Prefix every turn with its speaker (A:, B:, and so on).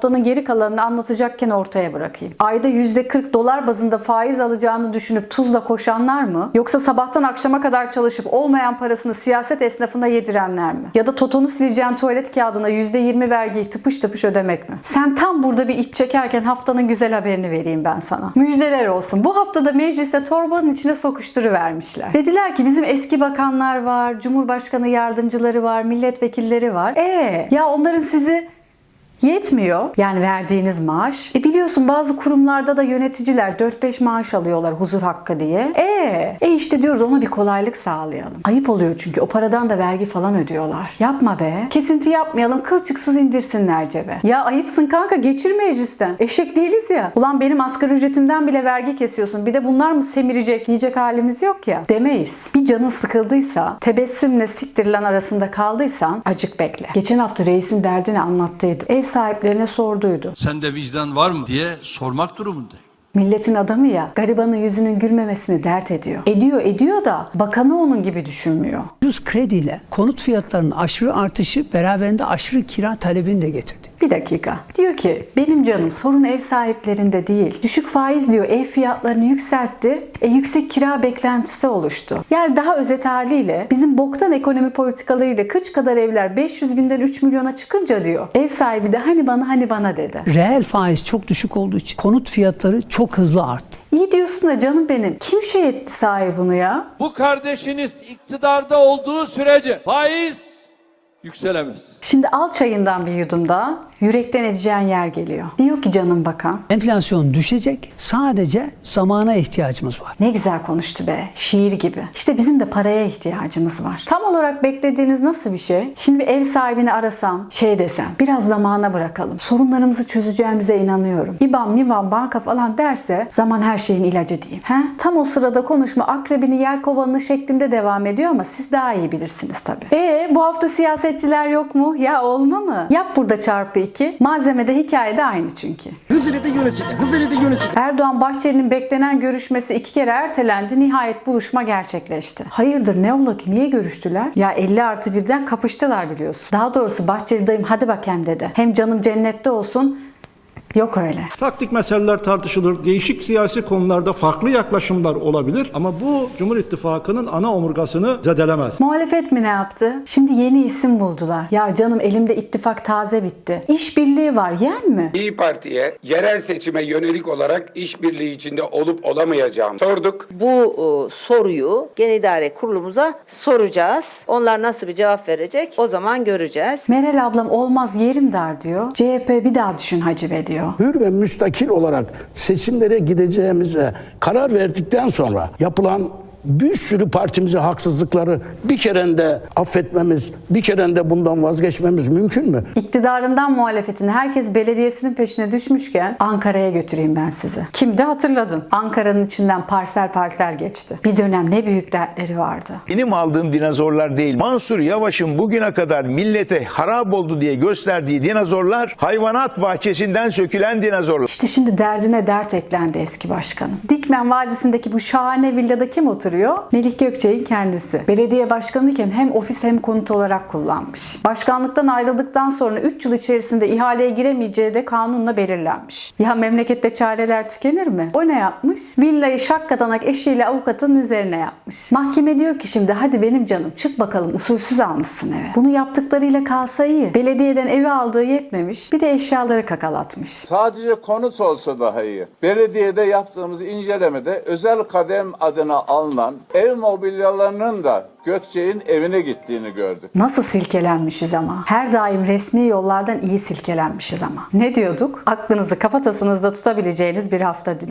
A: Haftanın geri kalanını anlatacakken ortaya bırakayım. Ayda %40 dolar bazında faiz alacağını düşünüp tuzla koşanlar mı? Yoksa sabahtan akşama kadar çalışıp olmayan parasını siyaset esnafına yedirenler mi? Ya da totonu sileceğin tuvalet kağıdına %20 vergiyi tıpış tıpış ödemek mi? Sen tam burada bir iç çekerken haftanın güzel haberini vereyim ben sana. Müjdeler olsun. Bu haftada mecliste torbanın içine sokuşturuvermişler. Dediler ki bizim eski bakanlar var, cumhurbaşkanı yardımcıları var, milletvekilleri var. E ya onların sizi Yetmiyor yani verdiğiniz maaş. E biliyorsun bazı kurumlarda da yöneticiler 4-5 maaş alıyorlar huzur hakkı diye. E, e işte diyoruz ona bir kolaylık sağlayalım. Ayıp oluyor çünkü o paradan da vergi falan ödüyorlar. Yapma be. Kesinti yapmayalım kılçıksız indirsinler cebe. Ya ayıpsın kanka geçir meclisten. Eşek değiliz ya. Ulan benim asgari ücretimden bile vergi kesiyorsun. Bir de bunlar mı semirecek diyecek halimiz yok ya. Demeyiz. Bir canın sıkıldıysa, tebessümle siktirilen arasında kaldıysan acık bekle. Geçen hafta reisin derdini anlattıydı. Ev sahiplerine sorduydu.
B: Sende vicdan var mı diye sormak durumundayım.
A: Milletin adamı ya garibanın yüzünün gülmemesini dert ediyor. Ediyor ediyor da bakanı onun gibi düşünmüyor.
C: Ucuz krediyle konut fiyatlarının aşırı artışı beraberinde aşırı kira talebini de getirdi.
A: Bir dakika. Diyor ki benim canım sorun ev sahiplerinde değil. Düşük faiz diyor ev fiyatlarını yükseltti. E yüksek kira beklentisi oluştu. Yani daha özet haliyle bizim boktan ekonomi politikalarıyla kıç kadar evler 500 binden 3 milyona çıkınca diyor. Ev sahibi de hani bana hani bana dedi.
C: Reel faiz çok düşük olduğu için konut fiyatları çok hızlı arttı.
A: İyi diyorsun da canım benim. Kim şey etti sahi bunu ya?
D: Bu kardeşiniz iktidarda olduğu sürece faiz yükselemez.
A: Şimdi al çayından bir yudum daha. Yürekten edeceğin yer geliyor. Diyor ki canım bakan.
C: Enflasyon düşecek. Sadece zamana ihtiyacımız var.
A: Ne güzel konuştu be. Şiir gibi. İşte bizim de paraya ihtiyacımız var. Tam olarak beklediğiniz nasıl bir şey? Şimdi bir ev sahibini arasam, şey desem, biraz zamana bırakalım. Sorunlarımızı çözeceğimize inanıyorum. İban, miban, banka falan derse zaman her şeyin ilacı diyeyim. He? Tam o sırada konuşma akrebini yer kovanını şeklinde devam ediyor ama siz daha iyi bilirsiniz tabii. E bu hafta siyasetçiler yok mu? Ya olma mı? Yap burada çarpı 2. Malzemede hikayede aynı çünkü.
E: Hızır'ı da yönetecek, Hızır'ı da yönetecek.
A: Erdoğan Bahçeli'nin beklenen görüşmesi iki kere ertelendi. Nihayet buluşma gerçekleşti. Hayırdır ne ola ki? Niye görüştüler? Ya 50 artı birden kapıştılar biliyorsun. Daha doğrusu Bahçeli dayım hadi bakayım dedi. Hem canım cennette olsun. Yok öyle.
F: Taktik meseleler tartışılır. Değişik siyasi konularda farklı yaklaşımlar olabilir. Ama bu Cumhur İttifakı'nın ana omurgasını zedelemez.
A: Muhalefet mi ne yaptı? Şimdi yeni isim buldular. Ya canım elimde ittifak taze bitti. İşbirliği var yen mi?
G: İyi Parti'ye yerel seçime yönelik olarak işbirliği içinde olup olamayacağım sorduk.
H: bu e, soruyu Genel İdare Kurulumuza soracağız. Onlar nasıl bir cevap verecek o zaman göreceğiz.
A: Meral ablam olmaz yerim dar diyor. CHP bir daha düşün Hacı Be diyor.
E: Hür ve müstakil olarak seçimlere gideceğimize karar verdikten sonra yapılan bir sürü partimize haksızlıkları bir kerende affetmemiz, bir kerende bundan vazgeçmemiz mümkün mü?
A: İktidarından muhalefetine herkes belediyesinin peşine düşmüşken Ankara'ya götüreyim ben sizi. Kimdi hatırladın? Ankara'nın içinden parsel parsel geçti. Bir dönem ne büyük dertleri vardı.
I: Benim aldığım dinozorlar değil. Mansur Yavaş'ın bugüne kadar millete harap oldu diye gösterdiği dinozorlar hayvanat bahçesinden sökülen dinozorlar.
A: İşte şimdi derdine dert eklendi eski başkanın. Dikmen Vadisi'ndeki bu şahane villada kim oturuyor? Melih Gökçek'in kendisi. Belediye başkanıyken hem ofis hem konut olarak kullanmış. Başkanlıktan ayrıldıktan sonra 3 yıl içerisinde ihaleye giremeyeceği de kanunla belirlenmiş. Ya memlekette çareler tükenir mi? O ne yapmış? Villayı şakkadanak eşiyle avukatın üzerine yapmış. Mahkeme diyor ki şimdi hadi benim canım çık bakalım usulsüz almışsın eve. Bunu yaptıklarıyla kalsa iyi. Belediyeden evi aldığı yetmemiş. Bir de eşyaları kakalatmış.
J: Sadece konut olsa daha iyi. Belediyede yaptığımız incelemede özel kadem adına alınan ev mobilyalarının da Gökçe'nin evine gittiğini gördük.
A: Nasıl silkelenmişiz ama. Her daim resmi yollardan iyi silkelenmişiz ama. Ne diyorduk? Aklınızı kafatasınızda tutabileceğiniz bir hafta